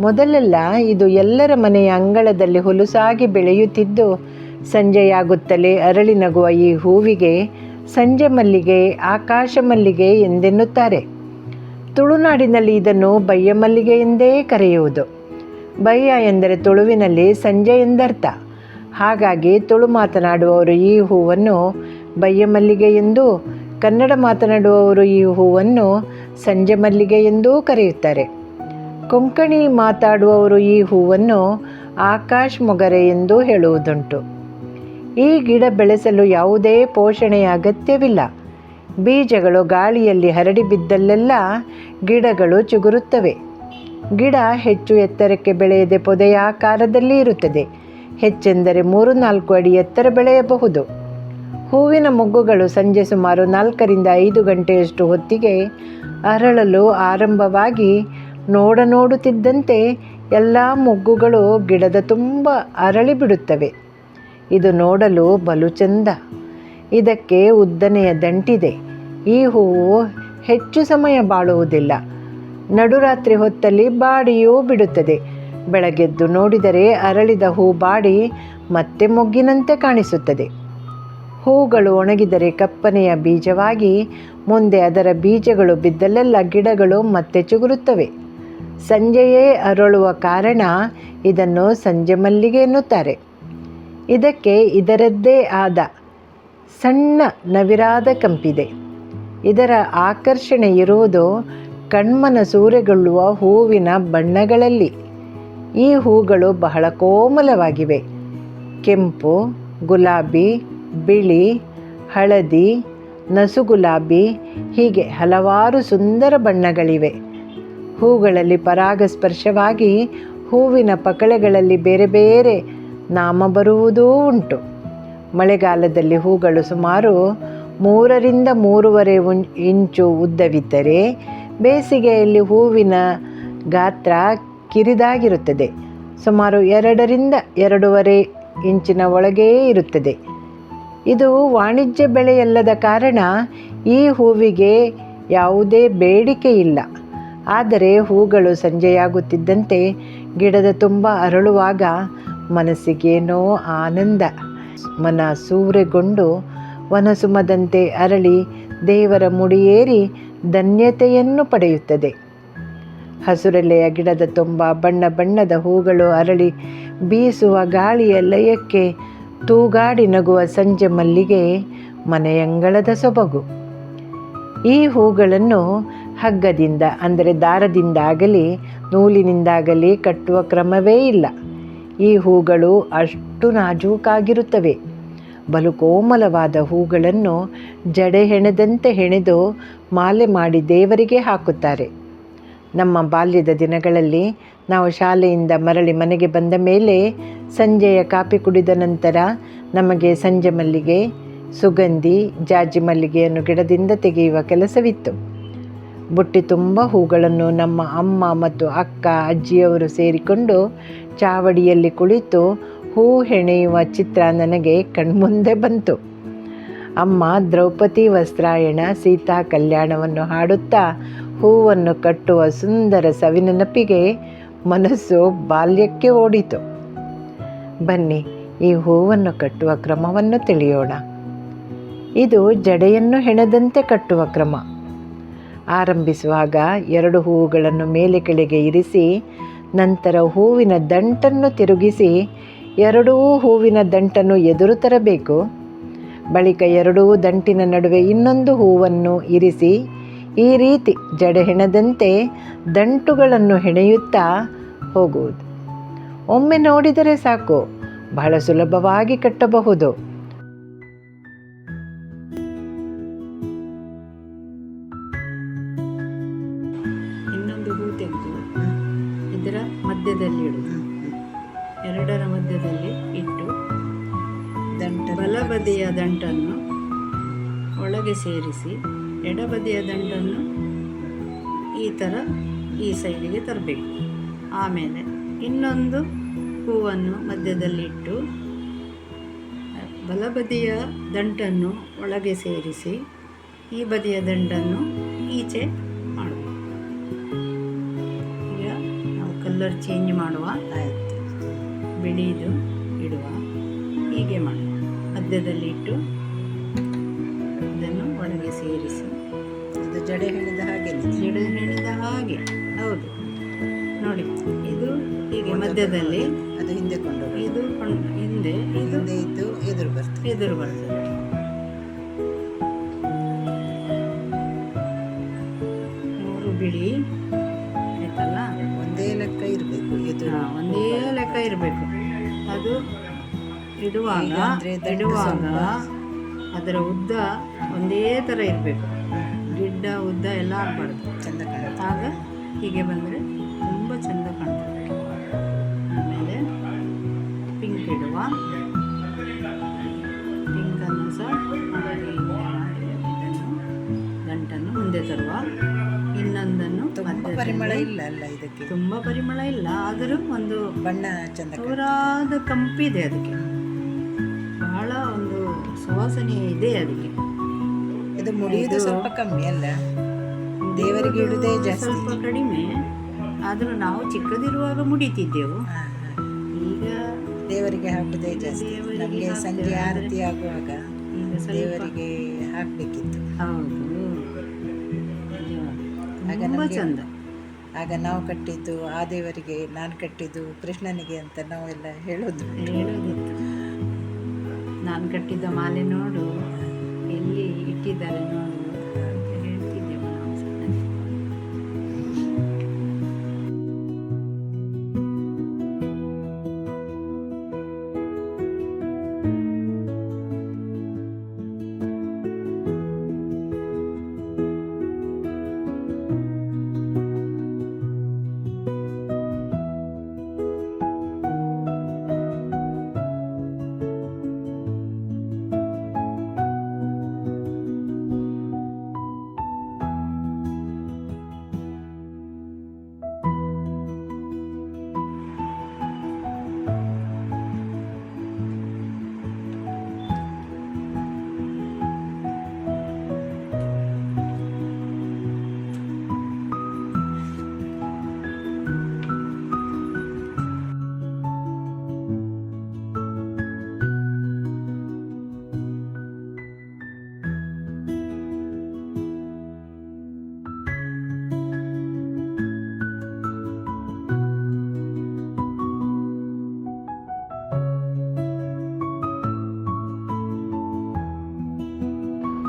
ಮೊದಲೆಲ್ಲ ಇದು ಎಲ್ಲರ ಮನೆಯ ಅಂಗಳದಲ್ಲಿ ಹುಲುಸಾಗಿ ಬೆಳೆಯುತ್ತಿದ್ದು, ಸಂಜೆಯಾಗುತ್ತಲೇ ಅರಳಿ ನಗುವ ಈ ಹೂವಿಗೆ ಸಂಜೆ ಮಲ್ಲಿಗೆ, ಆಕಾಶ ಮಲ್ಲಿಗೆ ಎಂದೆನ್ನುತ್ತಾರೆ. ತುಳುನಾಡಿನಲ್ಲಿ ಇದನ್ನು ಬಯ್ಯ ಮಲ್ಲಿಗೆ ಎಂದೇ ಕರೆಯುವುದು. ಬಯ್ಯ ಎಂದರೆ ತುಳುವಿನಲ್ಲಿ ಸಂಜೆ ಎಂದರ್ಥ. ಹಾಗಾಗಿ ತುಳು ಮಾತನಾಡುವವರು ಈ ಹೂವನ್ನು ಬಯ್ಯ ಮಲ್ಲಿಗೆ ಎಂದು, ಕನ್ನಡ ಮಾತನಾಡುವವರು ಈ ಹೂವನ್ನು ಸಂಜೆ ಮಲ್ಲಿಗೆ ಎಂದೂ ಕರೆಯುತ್ತಾರೆ. ಕೊಂಕಣಿ ಮಾತಾಡುವವರು ಈ ಹೂವನ್ನು ಆಕಾಶ್ ಮೊಗರೆ ಎಂದು ಹೇಳುವುದುಂಟು. ಈ ಗಿಡ ಬೆಳೆಸಲು ಯಾವುದೇ ಪೋಷಣೆಯ ಅಗತ್ಯವಿಲ್ಲ. ಬೀಜಗಳು ಗಾಳಿಯಲ್ಲಿ ಹರಡಿ ಬಿದ್ದಲ್ಲೆಲ್ಲ ಗಿಡಗಳು ಚಿಗುರುತ್ತವೆ. ಗಿಡ ಹೆಚ್ಚು ಎತ್ತರಕ್ಕೆ ಬೆಳೆಯದೆ ಪೊದೆಯ ಆಕಾರದಲ್ಲಿ ಇರುತ್ತದೆ. ಹೆಚ್ಚೆಂದರೆ ಮೂರು ನಾಲ್ಕು ಅಡಿ ಎತ್ತರ ಬೆಳೆಯಬಹುದು. ಹೂವಿನ ಮೊಗ್ಗುಗಳು ಸಂಜೆ ಸುಮಾರು ನಾಲ್ಕರಿಂದ ಐದು ಗಂಟೆಯಷ್ಟು ಹೊತ್ತಿಗೆ ಅರಳಲು ಆರಂಭವಾಗಿ ನೋಡ ನೋಡುತ್ತಿದ್ದಂತೆ ಎಲ್ಲ ಮೊಗ್ಗುಗಳು ಗಿಡದ ತುಂಬ ಅರಳಿ ಬಿಡುತ್ತವೆ. ಇದು ನೋಡಲು ಬಲು ಚೆಂದ ಇದಕ್ಕೆ ಉದ್ದನೆಯ ದಂಟಿದೆ. ಈ ಹೂವು ಹೆಚ್ಚು ಸಮಯ ಬಾಳುವುದಿಲ್ಲ. ನಡುರಾತ್ರಿ ಹೊತ್ತಲ್ಲಿ ಬಾಡಿಯೂ ಬಿಡುತ್ತದೆ. ಬೆಳಗ್ಗೆದ್ದು ನೋಡಿದರೆ ಅರಳಿದ ಹೂ ಬಾಡಿ ಮತ್ತೆ ಮೊಗ್ಗಿನಂತೆ ಕಾಣಿಸುತ್ತದೆ. ಹೂಗಳು ಒಣಗಿದರೆ ಕಪ್ಪನೆಯ ಬೀಜವಾಗಿ, ಮುಂದೆ ಅದರ ಬೀಜಗಳು ಬಿದ್ದಲ್ಲೆಲ್ಲ ಗಿಡಗಳು ಮತ್ತೆ ಚಿಗುರುತ್ತವೆ. ಸಂಜೆಯೇ ಅರಳುವ ಕಾರಣ ಇದನ್ನು ಸಂಜೆ ಮಲ್ಲಿಗೆ ಎನ್ನುತ್ತಾರೆ. ಇದಕ್ಕೆ ಇದರದ್ದೇ ಆದ ಸಣ್ಣ ನವಿರಾದ ಕಂಪಿದೆ. ಇದರ ಆಕರ್ಷಣೆ ಇರುವುದು ಕಣ್ಮನ ಸೂರೆಗೊಳ್ಳುವ ಹೂವಿನ ಬಣ್ಣಗಳಲ್ಲಿ. ಈ ಹೂಗಳು ಬಹಳ ಕೋಮಲವಾಗಿವೆ. ಕೆಂಪು, ಗುಲಾಬಿ, ಬಿಳಿ, ಹಳದಿ, ನಸುಗುಲಾಬಿ ಹೀಗೆ ಹಲವಾರು ಸುಂದರ ಬಣ್ಣಗಳಿವೆ. ಹೂಗಳಲ್ಲಿ ಪರಾಗಸ್ಪರ್ಶವಾಗಿ ಹೂವಿನ ಪಕಳೆಗಳಲ್ಲಿ ಬೇರೆ ಬೇರೆ ನಾಮ ಬರುವುದೂ ಉಂಟು. ಮಳೆಗಾಲದಲ್ಲಿ ಹೂಗಳು ಸುಮಾರು ಮೂರರಿಂದ ಮೂರುವರೆ ಇಂಚು ಉದ್ದವಿದ್ದರೆ ಬೇಸಿಗೆಯಲ್ಲಿ ಹೂವಿನ ಗಾತ್ರ ಕಿರಿದಾಗಿರುತ್ತದೆ. ಸುಮಾರು ಎರಡರಿಂದ ಎರಡೂವರೆ ಇಂಚಿನ ಒಳಗೇ ಇರುತ್ತದೆ. ಇದು ವಾಣಿಜ್ಯ ಬೆಳೆಯಲ್ಲದ ಕಾರಣ ಈ ಹೂವಿಗೆ ಯಾವುದೇ ಬೇಡಿಕೆ ಇಲ್ಲ. ಆದರೆ ಹೂಗಳು ಸಂಜೆಯಾಗುತ್ತಿದ್ದಂತೆ ಗಿಡದ ತುಂಬ ಅರಳುವಾಗ ಮನಸ್ಸಿಗೇನೋ ಆನಂದ. ಮನ ಸೂರೆಗೊಂಡು ವನಸುಮದಂತೆ ಅರಳಿ ದೇವರ ಮುಡಿಯೇರಿ ಧನ್ಯತೆಯನ್ನು ಪಡೆಯುತ್ತದೆ. ಹಸುರೆಲೆಯ ಗಿಡದ ತುಂಬ ಬಣ್ಣ ಬಣ್ಣದ ಹೂಗಳು ಅರಳಿ ಬೀಸುವ ಗಾಳಿಯ ಲಯಕ್ಕೆ ತೂಗಾಡಿ ನಗುವ ಸಂಜೆ ಮಲ್ಲಿಗೆ ಮನೆಯಂಗಳದ ಸೊಬಗು. ಈ ಹೂಗಳನ್ನು ಹಗ್ಗದಿಂದ, ಅಂದರೆ ದಾರದಿಂದಾಗಲಿ ನೂಲಿನಿಂದಾಗಲಿ ಕಟ್ಟುವ ಕ್ರಮವೇ ಇಲ್ಲ. ಈ ಹೂಗಳು ಅಷ್ಟು ನಾಜೂಕಾಗಿರುತ್ತವೆ. ಬಲು ಕೋಮಲವಾದ ಹೂಗಳನ್ನು ಜಡೆ ಹೆಣೆದಂತೆ ಹೆಣೆದು ಮಾಲೆ ಮಾಡಿ ದೇವರಿಗೆ ಹಾಕುತ್ತಾರೆ. ನಮ್ಮ ಬಾಲ್ಯದ ದಿನಗಳಲ್ಲಿ ನಾವು ಶಾಲೆಯಿಂದ ಮರಳಿ ಮನೆಗೆ ಬಂದ ಮೇಲೆ ಸಂಜೆಯ ಕಾಪಿ ಕುಡಿದ ನಂತರ ನಮಗೆ ಸಂಜೆ ಮಲ್ಲಿಗೆ, ಸುಗಂಧಿ, ಜಾಜಿ ಮಲ್ಲಿಗೆಯನ್ನು ಗಿಡದಿಂದ ತೆಗೆಯುವ ಕೆಲಸವಿತ್ತು. ಬುಟ್ಟಿ ತುಂಬ ಹೂಗಳನ್ನು ನಮ್ಮ ಅಮ್ಮ ಮತ್ತು ಅಕ್ಕ, ಅಜ್ಜಿಯವರು ಸೇರಿಕೊಂಡು ಚಾವಡಿಯಲ್ಲಿ ಕುಳಿತು ಹೂ ಹೆಣೆಯುವ ಚಿತ್ರ ನನಗೆ ಕಣ್ಮುಂದೆ ಬಂತು. ಅಮ್ಮ ದ್ರೌಪದಿ ವಸ್ತ್ರಾಯಣ, ಸೀತಾ ಕಲ್ಯಾಣವನ್ನು ಹಾಡುತ್ತಾ ಹೂವನ್ನು ಕಟ್ಟುವ ಸುಂದರ ಸವಿನೆನಪಿಗೆ ಮನಸ್ಸು ಬಾಲ್ಯಕ್ಕೆ ಓಡಿತು. ಬನ್ನಿ, ಈ ಹೂವನ್ನು ಕಟ್ಟುವ ಕ್ರಮವನ್ನು ತಿಳಿಯೋಣ. ಇದು ಜಡೆಯನ್ನು ಹೆಣದಂತೆ ಕಟ್ಟುವ ಕ್ರಮ. ಆರಂಭಿಸುವಾಗ ಎರಡು ಹೂವುಗಳನ್ನು ಮೇಲೆ ಕೆಳಗೆ ಇರಿಸಿ, ನಂತರ ಹೂವಿನ ದಂಟನ್ನು ತಿರುಗಿಸಿ, ಎರಡೂ ಹೂವಿನ ದಂಟನ್ನು ಎದುರು ತರಬೇಕು. ಬಳಿಕ ಎರಡೂ ದಂಟಿನ ನಡುವೆ ಇನ್ನೊಂದು ಹೂವನ್ನು ಇರಿಸಿ, ಈ ರೀತಿ ಜಡೆ ಹೆಣದಂತೆ ದಂಟುಗಳನ್ನು ಹೆಣೆಯುತ್ತಾ ಹೋಗುವುದು. ಒಮ್ಮೆ ನೋಡಿದರೆ ಸಾಕು, ಬಹಳ ಸುಲಭವಾಗಿ ಕಟ್ಟಬಹುದು. ಮಧ್ಯದಲ್ಲಿ ಇಡು. ಎರಡರ ಮಧ್ಯದಲ್ಲಿ ಇಟ್ಟು ದಂಟ ಬಲಬದಿಯ ದಂಟನ್ನು ಒಳಗೆ ಸೇರಿಸಿ, ಎಡಬದಿಯ ದಂಟನ್ನು ಈ ಥರ ಈ ಸೈಡಿಗೆ ತರಬೇಕು. ಆಮೇಲೆ ಇನ್ನೊಂದು ಹೂವನ್ನು ಮಧ್ಯದಲ್ಲಿ ಇಟ್ಟು, ಬಲಬದಿಯ ದಂಟನ್ನು ಒಳಗೆ ಸೇರಿಸಿ, ಈ ಬದಿಯ ದಂಟನ್ನು ಈಚೆ ಕಲರ್ ಚೇಂಜ್ ಮಾಡುವ. ಆಯಿತು. ಬಿಳಿದು ಇಡುವ. ಹೀಗೆ ಮಾಡುವ. ಮಧ್ಯದಲ್ಲಿ ಇಟ್ಟು ಇದನ್ನು ಒಳಗೆ ಸೇರಿಸಿ. ಇದು ಜಡೆ ಹೇಳಿದ ಹಾಗೆ ಜಡೆ ಹೇಳಿದ ಹಾಗೆ. ಹೌದು. ನೋಡಿ ಇದು ಹೀಗೆ ಮಧ್ಯದಲ್ಲಿ ಅದು ಹಿಂದೆ ಕೊಂಡು ಇದು ಕೊಂಡು ಹಿಂದೆ ಇದು ಹಿಂದೆ ಇದ್ದು ಎದುರು ಬರ್ತದೆ ಎದುರು ಬರ್ತದೆ ಮೂರು ಬಿಳಿ ಇರಬೇಕು. ಅದು ಇಡುವಾಗ ಇಡುವಾಗ ಅದರ ಉದ್ದ ಒಂದೇ ಥರ ಇರಬೇಕು. ಗಿಡ್ಡ ಉದ್ದ ಎಲ್ಲ ಆಗಬಾರ್ದು. ಚೆಂದ ಕಾಣುತ್ತೆ. ಆಗ ಹೀಗೆ ಬಂದರೆ ತುಂಬ ಚೆಂದ ಕಾಣ್ತದೆ. ಆಮೇಲೆ ಪಿಂಕ್ ಇಡುವ. ಪಿಂಕನ್ನು ಸಹ ಗಂಟನ್ನು ಮುಂದೆ ತರುವ. ತುಂಬ ಪರಿಮಳ ಇಲ್ಲ ಅಲ್ಲ ಇದಕ್ಕೆ? ತುಂಬ ಪರಿಮಳ ಇಲ್ಲ. ಆದರೂ ಒಂದು ಬಣ್ಣ ಚಂದ. ಅವರಾದ ಕಂಪಿದೆ ಅದಕ್ಕೆ. ಬಹಳ ಒಂದು ಸುವಾಸನೆ ಇದೆ ಅದಕ್ಕೆ. ಇದು ಮುಡಿಯುವುದು ಸ್ವಲ್ಪ ಕಮ್ಮಿ ಅಲ್ಲ? ದೇವರಿಗೆ ಇಡುವುದೇ ಜಾಸ್ತಿ. ಸ್ವಲ್ಪ ಕಡಿಮೆ. ಆದರೂ ನಾವು ಚಿಕ್ಕದಿರುವಾಗ ಮುಡಿತಿದ್ದೆವು. ಈಗ ದೇವರಿಗೆ ಹಾಕುವುದೇ ಜಾಸ್ತಿ. ನಮಗೆ ಸಂಜೆ ಆರತಿ ಆಗುವಾಗ ದೇವರಿಗೆ ಹಾಕಬೇಕಿತ್ತು. ಹೌದು. ಆಗ ತುಂಬ ಚಂದ. ಆಗ ನಾವು ಕಟ್ಟಿದ್ದು ಆ ದೇವರಿಗೆ ನಾನು ಕಟ್ಟಿದ್ದು ಕೃಷ್ಣನಿಗೆ ಅಂತ ನಾವೆಲ್ಲ ಹೇಳೋದು. ಹೇಳೋದಿತ್ತು ನಾನು ಕಟ್ಟಿದ್ದ ಮಾಲೆ ನೋಡು ಎಲ್ಲಿ ಇಟ್ಟಿದ್ದಾರೆ ನೋಡು.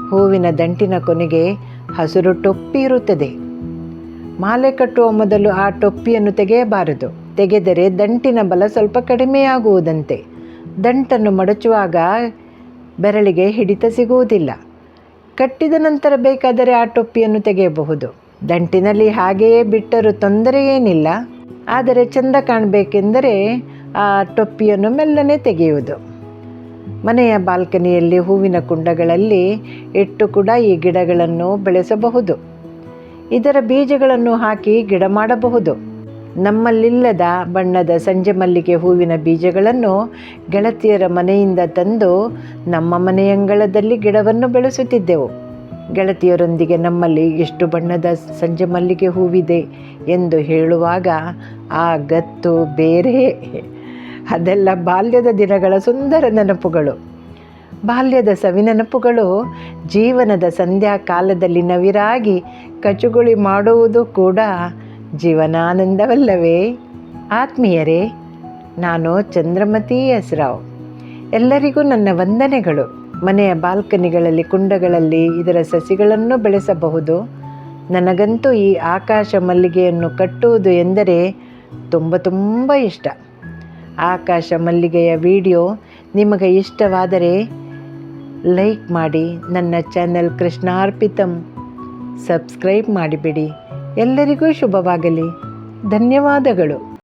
ಹೂವಿನ ದಂಟಿನ ಕೊನೆಗೆ ಹಸಿರು ಟೊಪ್ಪಿ ಇರುತ್ತದೆ. ಮಾಲೆ ಕಟ್ಟುವ ಮೊದಲು ಆ ಟೊಪ್ಪಿಯನ್ನು ತೆಗೆಯಬಾರದು. ತೆಗೆದರೆ ದಂಟಿನ ಬಲ ಸ್ವಲ್ಪ ಕಡಿಮೆಯಾಗುವುದಂತೆ. ದಂಟನ್ನು ಮಡಚುವಾಗ ಬೆರಳಿಗೆ ಹಿಡಿತ ಸಿಗುವುದಿಲ್ಲ. ಕಟ್ಟಿದ ನಂತರ ಬೇಕಾದರೆ ಆ ಟೊಪ್ಪಿಯನ್ನು ತೆಗೆಯಬಹುದು. ದಂಟಿನಲ್ಲಿ ಹಾಗೆಯೇ ಬಿಟ್ಟರೂ ತೊಂದರೆ ಏನಿಲ್ಲ. ಆದರೆ ಚೆಂದ ಕಾಣಬೇಕೆಂದರೆ ಆ ಟೊಪ್ಪಿಯನ್ನು ಮೆಲ್ಲನೆ ತೆಗೆಯುವುದು. ಮನೆಯ ಬಾಲ್ಕನಿಯಲ್ಲಿ ಹೂವಿನ ಕುಂಡಗಳಲ್ಲಿ ಇಟ್ಟು ಕೂಡ ಈ ಗಿಡಗಳನ್ನು ಬೆಳೆಸಬಹುದು. ಇದರ ಬೀಜಗಳನ್ನು ಹಾಕಿ ಗಿಡ ಮಾಡಬಹುದು. ನಮ್ಮಲ್ಲಿಲ್ಲದ ಬಣ್ಣದ ಸಂಜೆ ಮಲ್ಲಿಗೆ ಹೂವಿನ ಬೀಜಗಳನ್ನು ಗೆಳತಿಯರ ಮನೆಯಿಂದ ತಂದು ನಮ್ಮ ಮನೆಯಂಗಳದಲ್ಲಿ ಗಿಡವನ್ನು ಬೆಳೆಸುತ್ತಿದ್ದೆವು. ಗೆಳತಿಯರೊಂದಿಗೆ ನಮ್ಮಲ್ಲಿ ಎಷ್ಟು ಬಣ್ಣದ ಸಂಜೆ ಮಲ್ಲಿಗೆ ಹೂವಿದೆ ಎಂದು ಹೇಳುವಾಗ, ಆ ಗತ್ತು ಬೇರೆ. ಅದೆಲ್ಲ ಬಾಲ್ಯದ ದಿನಗಳ ಸುಂದರ ನೆನಪುಗಳು. ಬಾಲ್ಯದ ಸವಿನೆನಪುಗಳು ಜೀವನದ ಸಂಧ್ಯಾ ಕಾಲದಲ್ಲಿ ನವಿರಾಗಿ ಕಚುಗುಳಿ ಮಾಡುವುದು ಕೂಡ ಜೀವನಾನಂದವಲ್ಲವೇ? ಆತ್ಮೀಯರೇ, ನಾನು ಚಂದ್ರಮತಿ ಎಸ್ ರಾವ್ ಎಲ್ಲರಿಗೂ ನನ್ನ ವಂದನೆಗಳು. ಮನೆಯ ಬಾಲ್ಕನಿಗಳಲ್ಲಿ, ಕುಂಡಗಳಲ್ಲಿ ಇದರ ಸಸಿಗಳನ್ನು ಬೆಳೆಸಬಹುದು. ನನಗಂತೂ ಈ ಆಕಾಶ ಮಲ್ಲಿಗೆಯನ್ನು ಕಟ್ಟುವುದು ಎಂದರೆ ತುಂಬ ತುಂಬ ಇಷ್ಟ. ಆಕಾಶ ಮಲ್ಲಿಗೆಯ ವಿಡಿಯೋ ನಿಮಗೆ ಇಷ್ಟವಾದರೆ ಲೈಕ್ ಮಾಡಿ ನನ್ನ ಚಾನೆಲ್ ಕೃಷ್ಣಾರ್ಪಿತಂ ಸಬ್ಸ್ಕ್ರೈಬ್ ಮಾಡಿಬಿಡಿ. ಎಲ್ಲರಿಗೂ ಶುಭವಾಗಲಿ. ಧನ್ಯವಾದಗಳು.